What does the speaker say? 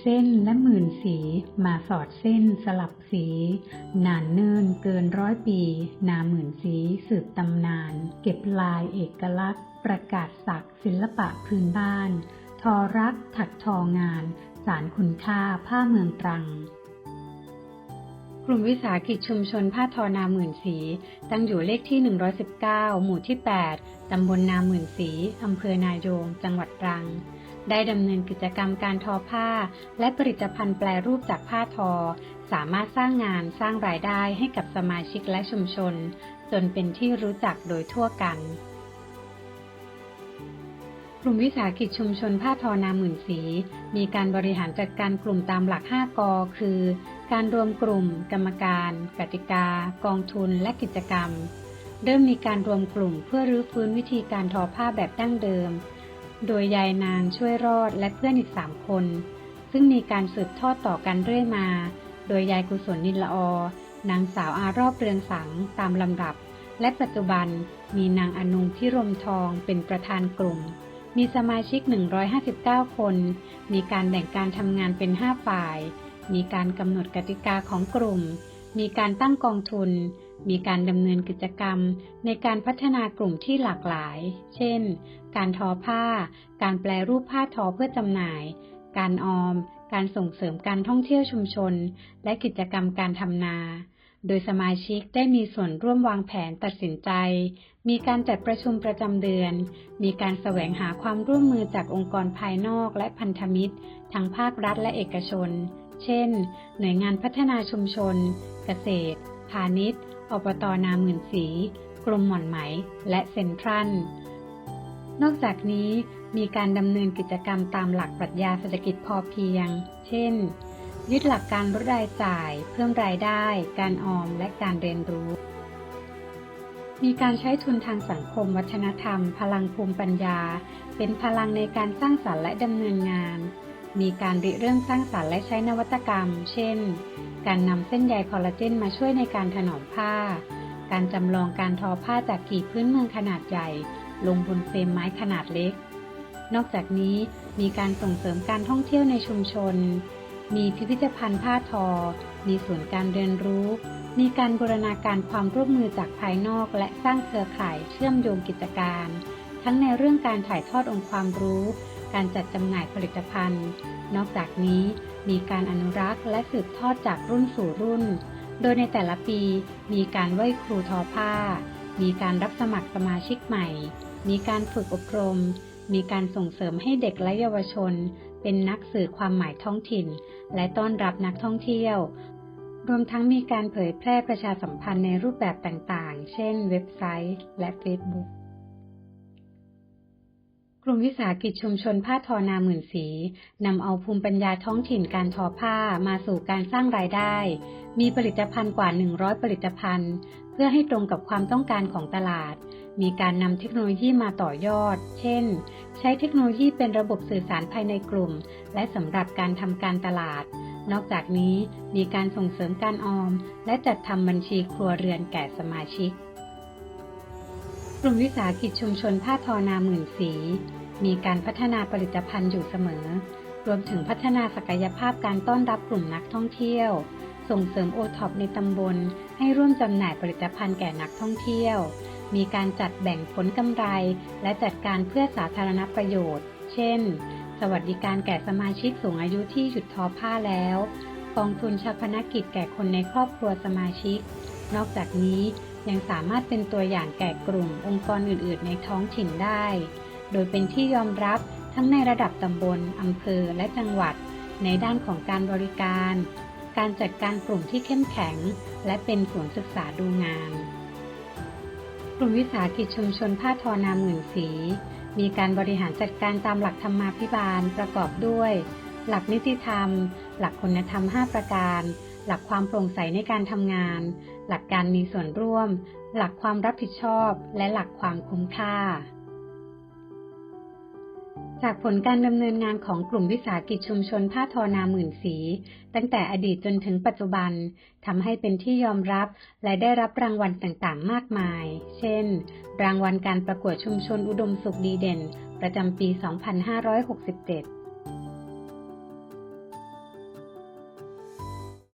เส้นและหมื่นสีมาสอดเส้นสลับสี นานเนินเกินร้อยปี นาหมื่นสีสืบตำนาน เก็บลายเอกลักษณ์ ประกาศศักดิ์ศิลปะพื้นบ้าน ทอรักถักทองาน สารคุณค่าผ้าเมืองตรังกลุ่มวิสาหกิจชุมชนผ้าทอนาหมื่นสี ตั้งอยู่เลขที่ 119 หมู่ที่ 8 ตำบลนาหมื่นสี อำเภอนายงจังหวัดตรัง ได้ดำเนินกิจกรรมการทอผ้า และผลิตภัณฑ์แปลรูปจากผ้าทอ สามารถสร้างงานสร้างรายได้ให้กับสมาชิกและชุมชน จนเป็นที่รู้จักโดยทั่วกันกลุ่มวิสาหกิจชุมชนผ้าทอนาหมื่นสี มีการบริหารจัดการกลุ่มตามหลัก 5 กอ คือ การรวมกลุ่ม กรรมการ กติกา กองทุน และกิจกรรม เริ่มมีการรวมกลุ่มเพื่อรื้อฟื้นวิธีการทอผ้าแบบดั้งเดิม โดยยายนางช่วยรอดและเพื่อนอีก3คน ซึ่งมีการสืบทอดต่อกันเรื่อยมา โดยยายกุศลนินละอ นางสาวอารอบเรืองสังตามลำดับ และปัจจุบันมีนางอนุพิรมทองเป็นประธานกลุ่ม มีสมาชิก 159 คน มีการแบ่งการทำงานเป็น 5 ฝ่าย มีการกำหนดกติกาของกลุ่ม มีการตั้งกองทุน มีการดำเนินกิจกรรมในการพัฒนากลุ่มที่หลากหลาย เช่น การทอผ้า การแปลรูปผ้าทอเพื่อจำหน่าย การออม การส่งเสริมการท่องเที่ยวชุมชน และกิจกรรมการทำนา โดยสมาชิกได้มีส่วนร่วมวางแผนตัดสินใจ มีการจัดประชุมประจำเดือน มีการแสวงหาความร่วมมือจากองค์กรภายนอกและพันธมิตร ทั้งภาครัฐและเอกชน เช่น หน่วยงานพัฒนาชุมชน เกษตร พาณิชย์ อบตนาหมื่นสี กรมหม่อนไหม และเซ็นทรัล นอกจากนี้มีการดำเนินกิจกรรมตามหลักปรัชญาเศรษฐกิจพอเพียง เช่น ยึดหลักการลดรายจ่าย เพิ่มรายได้ การออม และการเรียนรู้ มีการใช้ทุนทางสังคม วัฒนธรรม พลังภูมิปัญญา เป็นพลังในการสร้างสรรค์และดำเนินงาน มีการริเริ่มสร้างสรรค์และใช้นวัตกรรม เช่น การนำเส้นใยคอลลาเจนมาช่วยในการถนอมผ้า การจำลองการทอผ้าจากกี่พื้นเมืองขนาดใหญ่ ลงบนเฟรมไม้ขนาดเล็ก นอกจากนี้มีการส่งเสริมการท่องเที่ยวในชุมชน มีพิพิธภัณฑ์ผ้าทอ มีศูนย์การเรียนรู้ มีการบูรณาการความร่วมมือจากภายนอก และสร้างเครือข่ายเชื่อมโยงกิจการ ทั้งในเรื่องการถ่ายทอดองค์ความรู้ การจัดจำหน่ายผลิตภัณฑ์ นอกจากนี้มีการอนุรักษ์และสืบทอดจากรุ่นสู่รุ่น โดยในแต่ละปีมีการไหว้ครูทอผ้า มีการรับสมัครสมาชิกใหม่ มีการฝึกอบรม มีการส่งเสริมให้เด็กและเยาวชน เป็นนักสื่อความหมายท้องถิ่น และต้อนรับนักท่องเที่ยว รวมทั้งมีการเผยแพร่ประชาสัมพันธ์ในรูปแบบต่างๆ เช่น เว็บไซต์ และ Facebook ก กลุ่มวิสาหกิจชุมชนผ้าทอนาหมื่นสีนำเอาภูมิปัญญาท้องถิ่นการทอผ้ามาสู่การสร้างรายได้ มีผลิตภัณฑ์กว่า 100 ผลิตภัณฑ์ เพื่อให้ตรงกับความต้องการของตลาด มีการนำเทคโนโลยีมาต่อยอด เช่น ใช้เทคโนโลยีเป็นระบบสื่อสารภายในกลุ่ม และสำหรับการทำการตลาด นอกจากนี้มีการส่งเสริมการออม และจัดทำบัญชีครัวเรือนแก่สมาชิก กลุ่มวิสาหกิจชุมชนผ้าทอนาหมื่นสี มีการพัฒนาผลิตภัณฑ์อยู่เสมอ รวมถึงพัฒนาศักยภาพการต้อนรับกลุ่มนักท่องเที่ยว ส่งเสริมโอท็อปในตำบล ให้ร่วมจำหน่ายผลิตภัณฑ์แก่นักท่องเที่ยว มีการจัดแบ่งผลกำไร และจัดการเพื่อสาธารณประโยชน์ เช่น สวัสดิการแก่สมาชิกสูงอายุที่หยุดทอผ้าแล้ว กองทุนชาพนกิจแก่คนในครอบครัวสมาชิก นอกจากนี้ ยังสามารถเป็นตัวอย่างแก่กลุ่มองค์กรอื่น ๆ ในท้องถิ่นได้ โดยเป็นที่ยอมรับทั้งในระดับตำบลอำเภอ และจังหวัด ในด้านของการบริการ การจัดการกลุ่มที่เข้มแข็ง และเป็นศูนย์ศึกษาดูงาน กลุ่มวิสาหกิจชุมชนผ้าทอนามหมื่นสี มีการบริหารจัดการตามหลักธรรมาภิบาลประกอบด้วย หลักนิติธรรม หลักคุณธรรม 5 ประการ หลักความโปร่งใสในการทำงาน หลักการมีส่วนร่วม หลักความรับผิดชอบ และหลักความคุ้มค่า จากผลการดำเนินงานของกลุ่มวิสาหกิจชุมชนผ้าทอนาหมื่นสี ตั้งแต่อดีตจนถึงปัจจุบันทำให้เป็นที่ยอมรับและได้รับรางวัลต่างๆ มากมาย เช่น รางวัลการประกวดชุมชนอุดมสุขดีเด่น ประจำปี 2567